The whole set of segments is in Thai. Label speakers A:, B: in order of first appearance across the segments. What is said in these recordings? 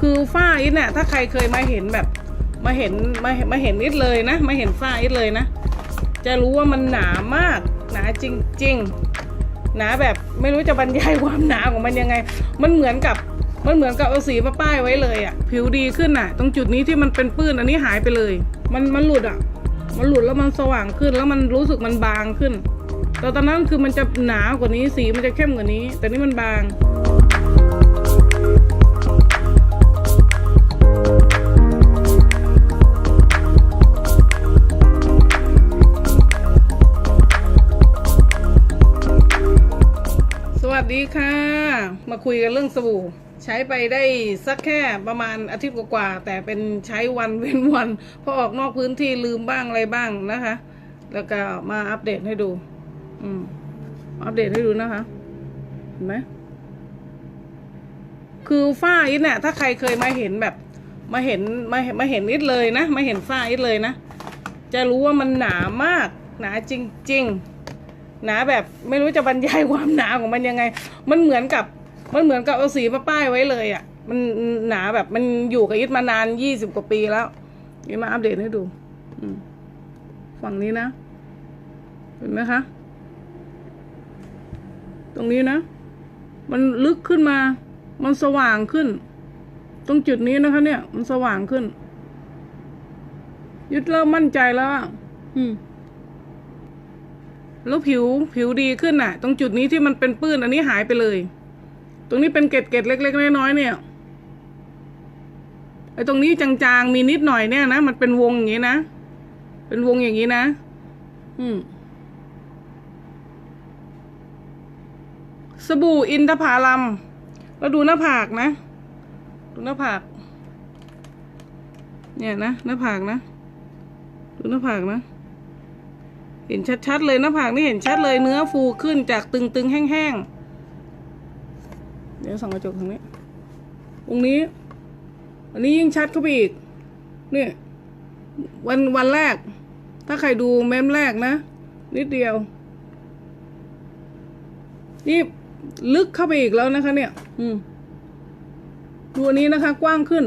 A: คือฝ้าอิฐเนี่ยถ้าใครเคยมาเห็นแบบ มาเห็นมามาเห็นอิฐเลยนะ มาเห็นฝ้าอิฐเลยนะ จะรู้ว่ามันหนามาก หนาจริง ๆ หนาแบบไม่รู้จะบรรยายความหนาของมันยังไง มันเหมือนกับมันเหมือนกับเอาสีมาป้ายไว้เลยอะผิวดีขึ้นอะตรงจุดนี้ที่มันเป็นปื้นอันนี้หายไปเลย มันมันหลุดอะมันหลุดแล้วมันสว่างขึ้นแล้วมันรู้สึกมันบางขึ้นแต่ตอนนั้นคือมันจะหนากว่านี้สีมันจะเข้มกว่านี้ แต่นี่มันบาง ดีค่ะ มาคุยกันเรื่องสบู่ ใช้ไปได้สักแค่ประมาณอาทิตย์กว่าๆแต่เป็นใช้วันเว้นวันพอออกนอกพื้นที่ลืมบ้างอะไรบ้างนะคะ แล้วก็มาอัปเดตให้ดู อืมอัปเดตให้ดูนะคะเห็นไหมคือฝ้าอิฐเนี่ยถ้าใครเคยมาเห็นแบบ มาเห็นมามาเห็นอิฐเลยนะมาเห็นฝ้าอิฐเลยนะจะรู้ว่ามันหนามาก หนาจริง ๆ หนาแบบไม่รู้จะบรรยายความหนาของมันยังไง มันเหมือนกับมันเหมือนกับเอาสีมาป้ายไว้เลยอะ่ะ มันหนาแบบมันอยู่กับอิฐมานานยี่สิบกว่าปีแล้วนี่มาอัปเดตให้ดูฝั่งนี้นะ เห็นไหมคะ ตรงนี้นะ มันลึกขึ้นมา มันสว่างขึ้น ตรงจุดนี้นะคะ เนี่ย มันสว่างขึ้น ยึดเริ่มมั่นใจแล้วอะอืม แล้วผิวผิวดีขึ้นน่ะ ตรงจุดนี้ที่มันเป็นปื้นอันนี้หายไปเลย ตรงนี้เป็นเกล็ดเกล็ดเล็กๆน้อยๆเนี่ยไอ้ตรงนี้จางๆมีนิดหน่อยเนี่ยนะมันเป็นวงอย่างนี้นะเป็นวงอย่างนี้นะ อืมสบู่อินทผาลัมแล้วดูหน้าผากนะ ดูหน้าผาก เนี่ยนะหน้าผากนะ ดูหน้าผากนะ เห็นชัดๆเลยหน้าผากนี่เห็นชัดเลยเนื้อฟูขึ้นจากตึงๆแห้งๆ เดี๋ยวส่องกระจกทางนี้ตรงนี้ อันนี้ยิ่งชัดเข้าไปอีก เนี่ย วันวันแรก ถ้าใครดูเมมแรกนะ นิดเดียว นี่ลึกเข้าไปอีกแล้วนะคะ เนี่ย อืมดูอันนี้นะคะ กว้างขึ้น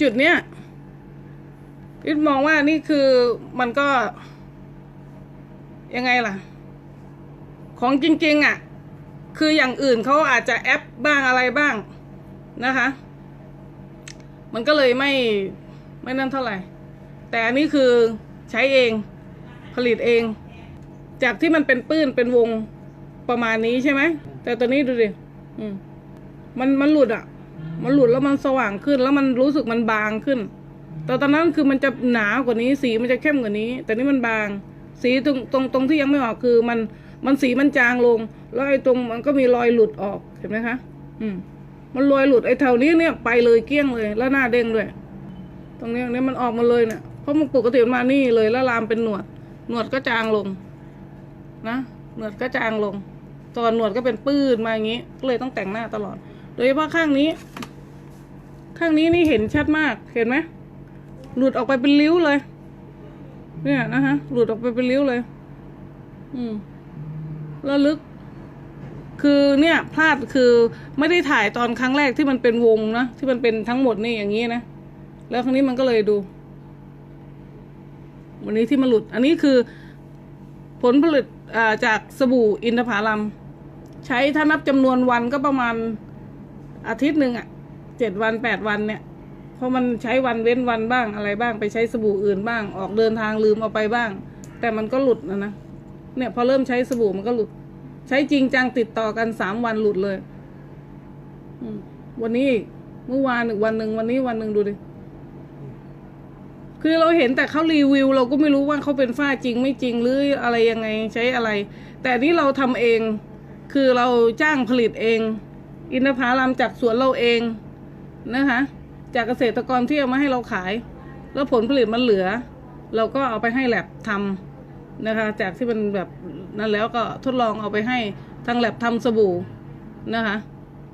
A: จุดเนี้ย อิดมองว่านี่คือมันก็ ยังไงล่ะ ของจริงๆอะ คืออย่างอื่นเขาอาจจะแอปบ้างอะไรบ้างนะคะ มันก็เลยไม่ไม่นั่นเท่าไหร่ แต่อันนี้คือใช้เองผลิตเอง จากที่มันเป็นปื้นเป็นวงประมาณนี้ใช่ไหมแต่ตัวนี้ดูดิมมันมันหลุดอะ มันหลุดแล้วมันสว่างขึ้น แล้วมันรู้สึกมันบางขึ้น แต่ตอนนั้นคือมันจะหนากว่านี้สีมันจะเข้มกว่านี้ แต่นี่มันบาง สีตรงตรงตรงที่ยังไม่ออกคือมันมันสีมันจางลง แล้วไอ้ตรงมันก็มีรอยหลุดออกเห็นไหมคะ อืม มันรอยหลุดไอ้แถวนี้เนี่ยไปเลยเกี้ยงเลย แล้วหน้าเด้งด้วย ตรงนี้เนี่ยมันออกมาเลยเนี่ยเพราะมันปกติมันมานี่เลยแล้วลามเป็นหนวด หนวดก็จางลง นะหนวดก็จางลง ตอนหนวดก็เป็นปื้นมาอย่างนี้ก็เลยต้องแต่งหน้าตลอด โดยเฉพาะข้างนี้ ข้างนี้นี่เห็นชัดมากเห็นไหม หลุดออกไปเป็นริ้วเลย เนี่ยนะฮะ หลุดออกไปเป็นริ้วเลย อืมแล้วลึก คือเนี่ย พลาดคือไม่ได้ถ่ายตอนครั้งแรกที่มันเป็นวงนะ ที่มันเป็นทั้งหมดนี่อย่างนี้นะ แล้วครั้งนี้มันก็เลยดู วันนี้ที่มันหลุด อันนี้คือ ผลผลิตาจากสบู่อินทผลัม ใช้ถ้านับจำนวนวันก็ประมาณอาทิตย์หนึ่งอะเจ็ดวันแปดวันเนี่ย เพราะมันใช้วันเว้นวันบ้างอะไรบ้างไปใช้สบู่อื่นบ้าง ออกเดินทางลืมเอาไปบ้าง แต่มันก็หลุดนะนะเนี่ยพอเริ่มใช้สบู่มันก็หลุด ใช้จริงจังติดต่อกันสามวันหลุดเลยวันนี้เมื่อวานอีกวันหนึ่งวันนี้วันหนึ่งดูดิคือเราเห็นแต่เขารีวิว เราก็ไม่รู้ว่าเขาเป็นฝ้าจริงไม่จริงหรืออะไรยังไงใช้อะไร แต่นี่เราทำเอง คือเราจ้างผลิตเอง อินทผลัมจากสวนเราเองนะคะ จากเกษตรกรที่เอามาให้เราขาย แล้วผลผลิตมันเหลือ เราก็เอาไปให้แลบทำนะคะ จากที่มันแบบนั้นแล้วก็ทดลองเอาไปให้ทางแลบทำสบู่นะคะ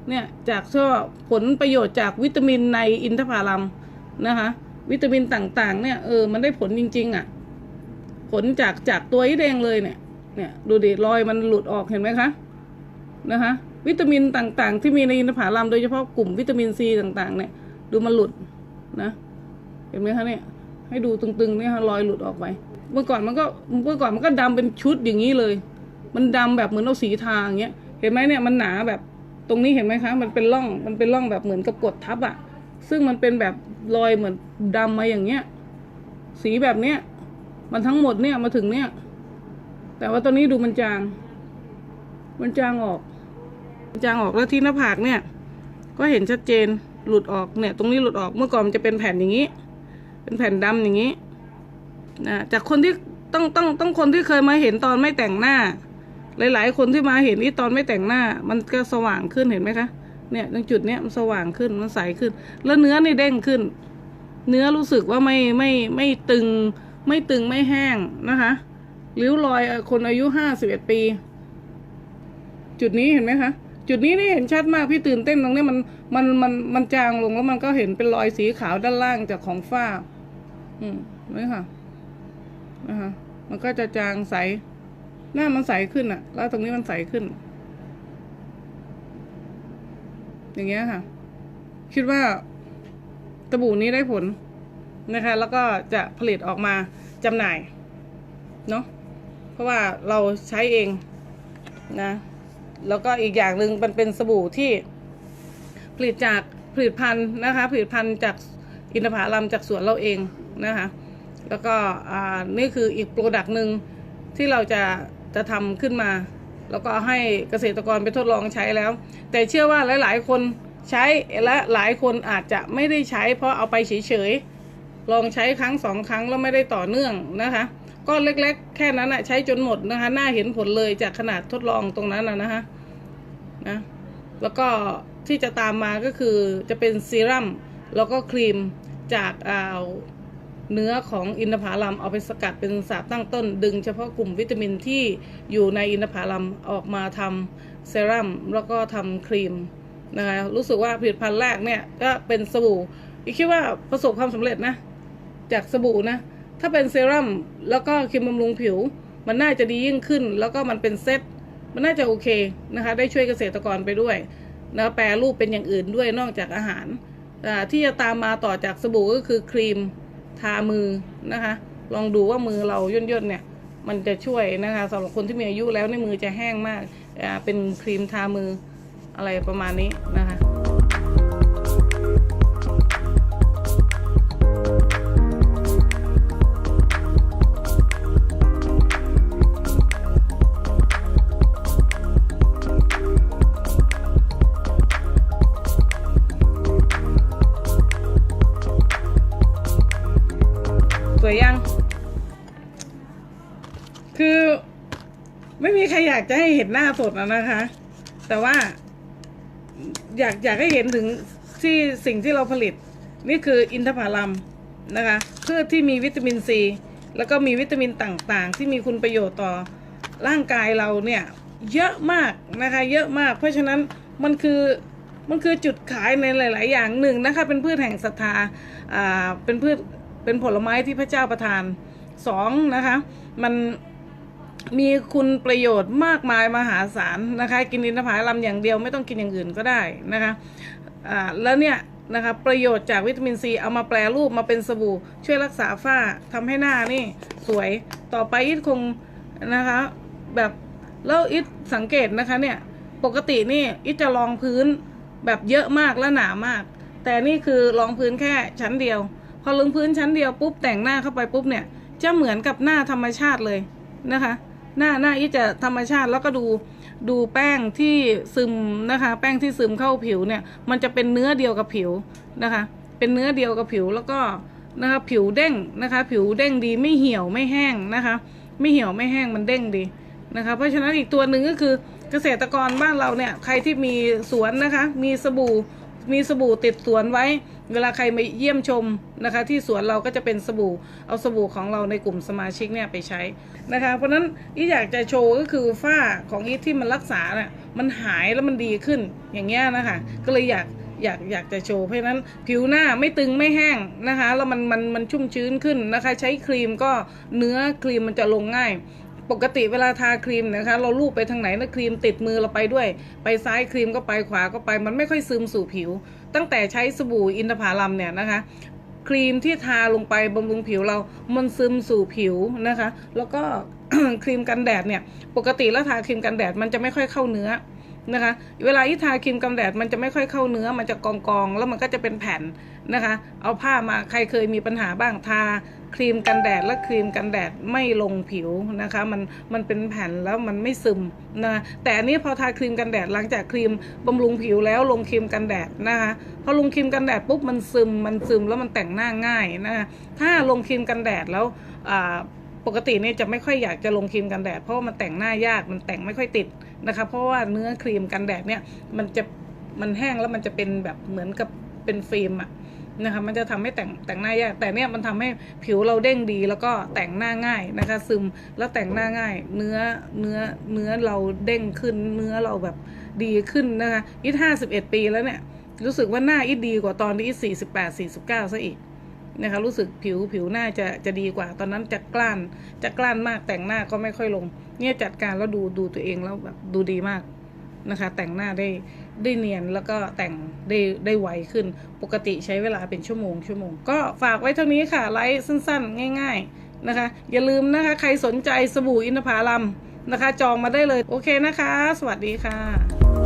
A: เนี่ยจากช่อผลประโยชน์จากวิตามินในอินทผลัมนะคะ วิตามินต่างๆ เนี่ยเออมันได้ผลจริง ๆอะ ผลจากจากตัวไอ้แดงเลยเนี่ย เนี่ย ดูดิรอยมันหลุดออกเห็นไหมคะนะคะ วิตามินต่างๆ ที่มีในอินทผลัมโดยเฉพาะกลุ่มวิตามินซีต่างๆ เนี่ย ดูมันหลุดนะ เห็นไหมคะเนี่ย ให้ดูตึงๆเนี่ยค่ะรอยหลุดออกไป เมื่อก่อนมันก็เมื่อก่อนมันก็ดำเป็นชุดอย่างนี้เลย มันดำแบบเหมือนเอาสีทาอย่างเงี้ย เห็นไหมเนี่ยมันหนาแบบ ตรงนี้เห็นไหมคะ มันเป็นร่อง มันเป็นร่องแบบเหมือนกับกดทับอะซึ่งมันเป็นแบบรอยเหมือนดำมาอย่างเงี้ย สีแบบเนี้ย มันทั้งหมดเนี่ยมาถึงเนี่ย แต่ว่าตอนนี้ดูมันจาง มันจางออกมันจางออกแล้วที่หน้าผากเนี่ย ก็เห็นชัดเจน หลุดออกเนี่ย ตรงนี้หลุดออกเมื่อก่อนมันจะเป็นแผ่นอย่างนี้ เป็นแผ่นดำอย่างนี้นะจากคนที่ต้องต้องต้องคนที่เคยมาเห็นตอนไม่แต่งหน้า หลาย ๆ คนที่มาเห็นที่ตอนไม่แต่งหน้า มันก็สว่างขึ้นเห็นไหมคะเนี่ยตรงจุดเนี้ยมันสว่างขึ้นมันใสขึ้น แล้วเนื้อนี่เด้งขึ้น เนื้อรู้สึกว่าไม่ไม่ไม่ตึง ไม่ตึงไม่แห้งนะคะริ้วรอยคนอายุห้าสิบเอ็ดปี จุดนี้เห็นไหมคะ จุดนี้นี่เห็นชัดมากพี่ตื่นเต้นตรงนี้มันมันมันมันจางลงแล้วมันก็เห็นเป็นรอยสีขาวด้านล่างจากของฝ้า อืมนไหมคะนะคะมันก็จะจางใส หน้ามันใสขึ้นอะแล้วตรงนี้มันใสขึ้น อย่างเงี้ยค่ะ คิดว่าตะบู่นี้ได้ผลนะคะ แล้วก็จะผลิตออกมาจำหน่าย เนาะเพราะว่าเราใช้เองนะ แล้วก็อีกอย่างหนึ่งมันเป็นสบู่ที่ผลิตจากผลิตภัณฑ์นะคะ ผลิตภัณฑ์จากอินทผลัมจากสวนเราเองนะคะ แล้วก็นี่คืออีกโปรดักต์หนึ่งที่เราจะจะทำขึ้นมา แล้วก็ให้เกษตรกรไปทดลองใช้แล้ว แต่เชื่อว่าหลาย ๆ คนใช้และหลายคนอาจจะไม่ได้ใช้เพราะเอาไปเฉยๆลองใช้ครั้งสองครั้งแล้วไม่ได้ต่อเนื่องนะคะ ก็เล็ก ๆ แค่นั้นนะใช้จนหมดนะคะน่าเห็นผลเลยจากขนาดทดลองตรงนั้นนะนะคะนะแล้วก็ที่จะตามมาก็คือจะเป็นซีรั่มแล้วก็ครีมจากอ่าเนื้อของอินทผลัมเอาไปสกัดเป็นสารตั้งต้น ดึงเฉพาะกลุ่มวิตามินที่อยู่ในอินทผลัมออกมาทำเซรั่มแล้วก็ทำครีมนะคะรู้สึกว่าผลิตภัณฑ์แรกเนี่ยก็เป็นสบู่อีกคิดว่าประสบความสำเร็จนะ จากสบู่นะ ถ้าเป็นเซรั่มแล้วก็ครีมบำรุงผิว มันน่าจะดียิ่งขึ้น แล้วก็มันเป็นเซตมันน่าจะโอเคนะคะ ได้ช่วยเกษตรกรไปด้วยนะแปรรูปเป็นอย่างอื่นด้วยนอกจากอาหาร ที่จะตามมาต่อจากสบู่ก็คือครีมทามือนะคะ ลองดูว่ามือเราย่นๆเนี่ย มันจะช่วยนะคะสำหรับคนที่มีอายุแล้วในมือจะแห้งมากเป็นครีมทามืออะไรประมาณนี้นะคะ วยยัง คือไม่มีใครอยากจะให้เห็นหน้าสดนะนะคะ แต่ว่า อยากอยากให้เห็นถึงที่สิ่งที่เราผลิต นี่คืออินทผลัมนะคะพืชที่มีวิตามินซี แล้วก็มีวิตามินต่างๆ ที่มีคุณประโยชน์ต่อร่างกายเราเนี่ย เยอะมากนะคะ เยอะมาก เพราะฉะนั้นมันคือมันคือจุดขายในหลาย ๆ อย่างหนึ่งนะคะ เป็นพืชแห่งศรัทธาอ่าเป็นพืช เป็นผลไม้ที่พระเจ้าประทานสองนะคะ มันมีคุณประโยชน์มากมายมหาศาลนะคะ กินอินทผลัมอย่างเดียวไม่ต้องกินอย่างอื่นก็ได้นะคะอ่าแล้วเนี่ยนะคะประโยชน์จากวิตามินซีเอามาแปลรูปมาเป็นสบู่ ช่วยรักษาฝ้าทำให้หน้านี่สวยต่อไปอิทคงนะคะแบบแล้วอิทสังเกตนะคะเนี่ยปกตินี่อิทจะรองพื้นแบบเยอะมากและหนามาก แต่นี่คือรองพื้นแค่ชั้นเดียว อลงพื้นชั้นเดียวปุ๊บแต่งหน้าเข้าไปปุ๊บเนี่ย จะเหมือนกับหน้าธรรมชาติเลยนะคะ หน้าหน้าอีจะธรรมชาติแล้วก็ดูดูแป้งที่ซึมนะคะ แป้งที่ซึมเข้าผิวเนี่ย มันจะเป็นเนื้อเดียวกับผิวนะคะ เป็นเนื้อเดียวกับผิวแล้วก็นะคะผิวเด้งนะคะ ผิวเด้งดีไม่เหี่ยวไม่แห้งนะคะ ไม่เหี่ยวไม่แห้งมันเด้งดีนะคะ เพราะฉะนั้นอีกตัวหนึ่งก็คือเกษตรกรบ้านเราเนี่ยใครที่มีสวนนะคะ มีสบู่ มีสบู่ติดสวนไว้ เวลาใครมาเยี่ยมชมนะคะ ที่สวนเราก็จะเป็นสบู่ เอาสบู่ของเราในกลุ่มสมาชิกเนี่ยไปใช้นะคะ เพราะฉะนั้นอีอยากจะโชว์ก็คือฝ้าของอีที่มันรักษาเนี่ยมันหายแล้วมันดีขึ้นอย่างเงี้ยนะคะ ก็เลยอยากอยากอยากจะโชว์เพราะนั้นผิวหน้าไม่ตึงไม่แห้งนะคะ แล้วมันมันมันชุ่มชื้นขึ้นนะคะ ใช้ครีมก็เนื้อครีมมันจะลงง่าย ปกติเวลาทาครีมนะคะ เราลูบไปทางไหนนะครีมติดมือเราไปด้วย ไปซ้ายครีมก็ไปขวาก็ไป มันไม่ค่อยซึมสู่ผิว ตั้งแต่ใช้สบู่อินทผลัมเนี่ยนะคะครีมที่ทาลงไปบำรุงผิวเรา มันซึมสู่ผิวนะคะ แล้วก็ครีมกันแดดเนี่ย ปกติแล้วทาครีมกันแดดมันจะไม่ค่อยเข้าเนื้อ นะคะ เวลาที่ทาครีมกันแดดมันจะไม่ค่อยเข้าเนื้อมันจะกองกองแล้วมันก็จะเป็นแผ่นนะคะ เอาผ้ามาใครเคยมีปัญหาบ้างทาครีมกันแดดและครีมกันแดดไม่ลงผิวนะคะมันมันเป็นแผ่นแล้วมันไม่ซึมนะแต่อันนี้พอทาครีมกันแดดหลังจากครีมบำรุงผิวแล้วลงครีมกันแดดนะคะพอลงครีมกันแดดปุ๊บมันซึมมันซึมแล้วมันแต่งหน้าง่ายนะคะถ้าลงครีมกันแดดแล้วอ่า ปกติเนี่ยจะไม่ค่อยอยากจะลงครีมกันแดดเพราะว่ามันแต่งหน้ายากมันแต่งไม่ค่อยติดนะคะเพราะว่าเนื้อครีมกันแดดเนี่ยมันจะมันแห้งแล้วมันจะเป็นแบบเหมือนกับเป็นฟิล์มอะนะคะมันจะทำให้แต่งแต่งหน้ายากแต่เนี่ยมันทำให้ผิวเราเด้งดีแล้วก็แต่งหน้าง่ายนะคะ ซึมแล้วแต่งหน้าง่าย เนื้อเนื้อเนื้อเราเด้งขึ้น เนื้อเราแบบดีขึ้นนะคะอีทห้าสิบเอ็ดปีแล้วเนี่ยรู้สึกว่าหน้าอีทดีกว่าตอนที่อีทสี่สิบแปดสี่สิบเก้าซะอีก นะคะรู้สึกผิวผิวหน้าจะจะดีกว่า ตอนนั้นจะกล้านจะกล้านมากแต่งหน้าก็ไม่ค่อยลง เนี่ยจัดการแล้วดูดูตัวเองแล้วแบบดูดีมากนะคะ แต่งหน้าได้ได้เนียนแล้วก็แต่งได้ได้ไวขึ้นปกติใช้เวลาเป็นชั่วโมงชั่วโมง ก็ฝากไว้เท่านี้ค่ะไลฟ์สั้นๆ ง่าย ๆนะคะ อย่าลืมนะคะ ใครสนใจสบู่อินทผลัมนะคะ จองมาได้เลย โอเคนะคะ สวัสดีค่ะ